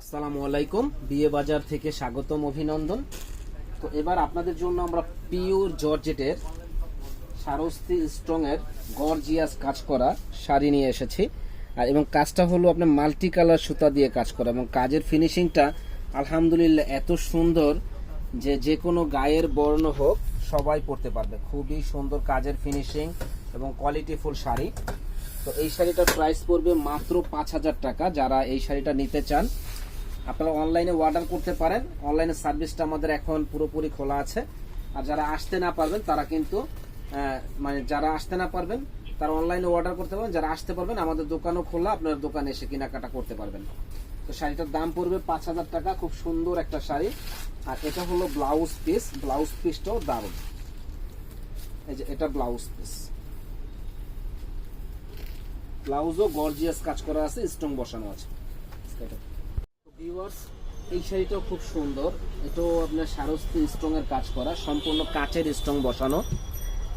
আসসালামু আলাইকুম। বিয়ে বাজার থেকে স্বাগতম, অভিনন্দন। তো এবার আপনাদের জন্য আমরা পিওর জর্জেটের সারস্তি স্ট্রং এর গর্জিয়াস কাজ করা শাড়ি নিয়ে এসেছি। আর এবং কাজটা হলো আপনার মাল্টি কালার সুতা দিয়ে কাজ করা এবং কাজের ফিনিশিংটা আলহামদুলিল্লাহ এত সুন্দর যে যে কোনো গায়ের বর্ণ হোক, সবাই পরতে পারবে। খুবই সুন্দর কাজের ফিনিশিং এবং কোয়ালিটিফুল শাড়ি। তো এই শাড়িটার প্রাইস পড়বে মাত্র পাঁচ হাজার টাকা। যারা এই শাড়িটা নিতে চান আপনারা অনলাইনে অর্ডার করতে পারেন। অনলাইনে সার্ভিসটা আমাদের এখন পুরোপুরি খোলা আছে। আর যারা আসতে না পারবেন, তারা কিন্তু মানে যারা আসতে না পারবেন, তারা অনলাইনে অর্ডার করতে পারবেন। যারা আসতে পারবেন, আমাদের দোকানও খোলা, আপনার দোকানে এসে কেনাকাটা করতে পারবেন। তো শাড়িটার দাম পড়বে পাঁচ হাজার টাকা, খুব সুন্দর একটা শাড়ি। আর এটা হলো ব্লাউজ পিস ব্লাউজ পিসটাও দারুণ। এই যে এটা ব্লাউজ পিস ব্লাউজও গর্জিয়াস কাজ করা আছে স্ট্রং বসানো আছে। এই শাড়িটাও খুব সুন্দর। এটাও আপনার সারস্তি স্ট্রং এর কাজ করা, সম্পূর্ণ কাচের স্ট্রং বসানো।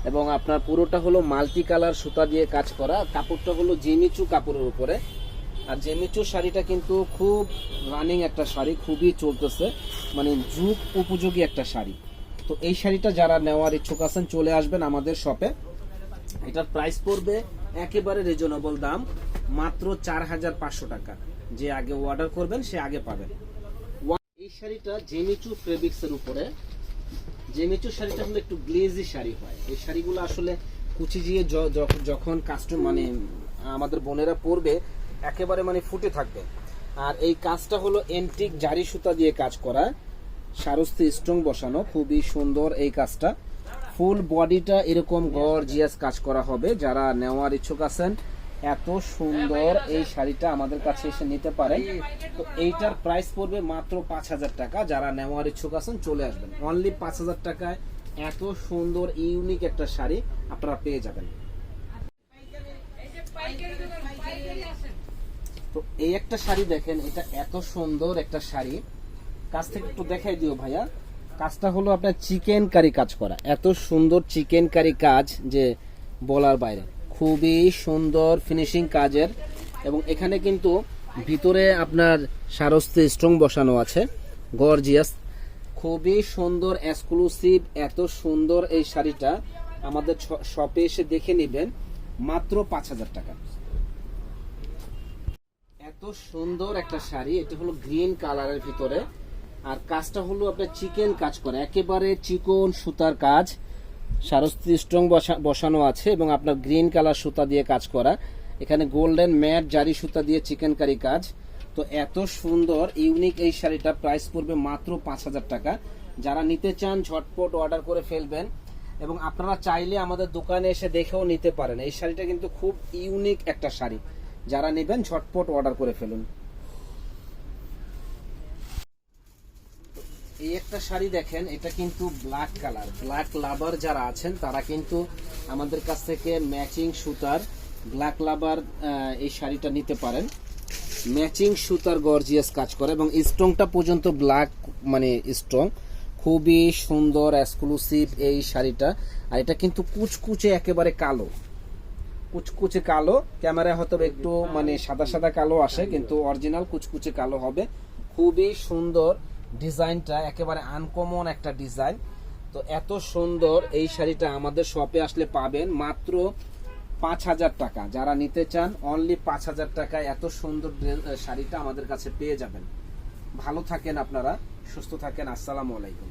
এবং আপনার পুরোটা হলো মাল্টি কালার সুতা দিয়ে কাজ করা। কাপড়টা হলো জেমিচু কাপড়ের উপরে। আর জেমিচু শাড়িটা কিন্তু খুব রানিং একটা শাড়ি, খুবই চলতেছে। মানে যুগ উপযোগী একটা শাড়ি। তো এই শাড়িটা যারা নেওয়ার ইচ্ছুক আছেন, চলে আসবেন আমাদের শপে এটার প্রাইস পড়বে একেবারে রিজনেবল দাম, মাত্র চার হাজার পাঁচশো টাকা। যে আগে অর্ডার করবেন, সে আগে পাবেন। এই শাড়িটা জেমিচু ফেব্রিক্স এর উপরে। জেমিচু শাড়িটা হলো একটু গ্লেজি শাড়ি হয়। এই শাড়িগুলো আসলে কুচি দিয়ে যখন কাস্টম মানে আমাদের বোনেরা পরবে, একেবারে মানে ফুটে থাকবে। আর এই কাজটা হলো এন্টিক জারি সুতা দিয়ে কাজ করা। সারস্তি স্ট্রং বসানো, খুবই সুন্দর এই কাজটা। ফুল বডিটা এরকম গর্জিয়াস কাজ করা হবে। যারা নেওয়ার ইচ্ছুক আছেন এত সুন্দর এই শাড়িটা আমাদের কাছে এসে নিতে পারেন। তো এইটার প্রাইস পড়বে মাত্র পাঁচ হাজার টাকা। যারা নেওয়ার ইচ্ছুক আছেন, চলে আসবেন। অনলি পাঁচ হাজার টাকায় এত সুন্দর ইউনিক একটা শাড়ি আপনারা পেয়ে যাবেন। তো এই একটা শাড়ি দেখেন, এটা এত সুন্দর একটা শাড়ি। কাছ থেকে একটু দেখাই দিও ভাইয়া। কাজটা হলো আপনার চিকেন কারি কাজ করা। এত সুন্দর চিকেন কারি কাজ যে বলার বাইরে। খুবই সুন্দর ফিনিশিং কাজের। এবং এখানে কিন্তু ভিতরে আপনার সারস্তে স্ট্রং বসানো আছে। গর্জিয়াস খুবই সুন্দর এক্সক্লুসিভ এত সুন্দর এই শাড়িটা আমাদের শপে এসে দেখে নেবেন। মাত্র পাঁচ হাজার টাকা। এত সুন্দর একটা শাড়ি, এটা হলো গ্রিন কালারের ভিতরে। আর কাজটা হলো আপনার চিকেন কাজ করে। একেবারে চিকন সুতার কাজ। সারস্তি স্ট্রং বসানো আছে এবং আপনার গ্রিন কালার সুতা দিয়ে কাজ করা। এখানে গোল্ডেন ম্যাট, জারি সুতা দিয়ে চিকেন কারি কাজ। তো এত সুন্দর, ইউনিক এই শাড়িটা প্রাইস পড়বে মাত্র পাঁচ হাজার টাকা। যারা নিতে চান, ঝটপট অর্ডার করে ফেলবেন। এবং আপনারা চাইলে আমাদের দোকানে এসে দেখেও নিতে পারেন। এই শাড়িটা কিন্তু খুব ইউনিক একটা শাড়ি। যারা নেবেন, ঝটপট অর্ডার করে ফেলুন। এই একটা শাড়ি দেখেন, এটা কিন্তু ব্ল্যাক কালার ব্ল্যাক লাভার যারা আছেন, তারা কিন্তু আমাদের কাছ থেকে ম্যাচিং সুতার ব্ল্যাক লাভার এই শাড়িটা নিতে পারেন। ম্যাচিং সুতার গর্জিয়াস কাজ করে এবং স্ট্রংটা পর্যন্ত ব্ল্যাক মানে স্ট্রং খুবই সুন্দর এক্সক্লুসিভ এই শাড়িটা। আর এটা কিন্তু কুচকুচে একেবারে কালো। কুচকুচে কালো, ক্যামেরায় হয়তো একটু মানে সাদা সাদা কালো আসে, কিন্তু অরিজিনাল কুচকুচে কালো হবে। খুবই সুন্দর। ডিজাইনটা একেবারে আনকমন একটা ডিজাইন তো এত সুন্দর এই শাড়িটা আমাদের শপে আসলে পাবেন মাত্র পাঁচ হাজার টাকা। যারা নিতে চান অনলি পাঁচ হাজার টাকায় এত সুন্দর শাড়িটা আমাদের কাছে পেয়ে যাবেন। ভালো থাকেন আপনারা, সুস্থ থাকেন, আসসালামু আলাইকুম।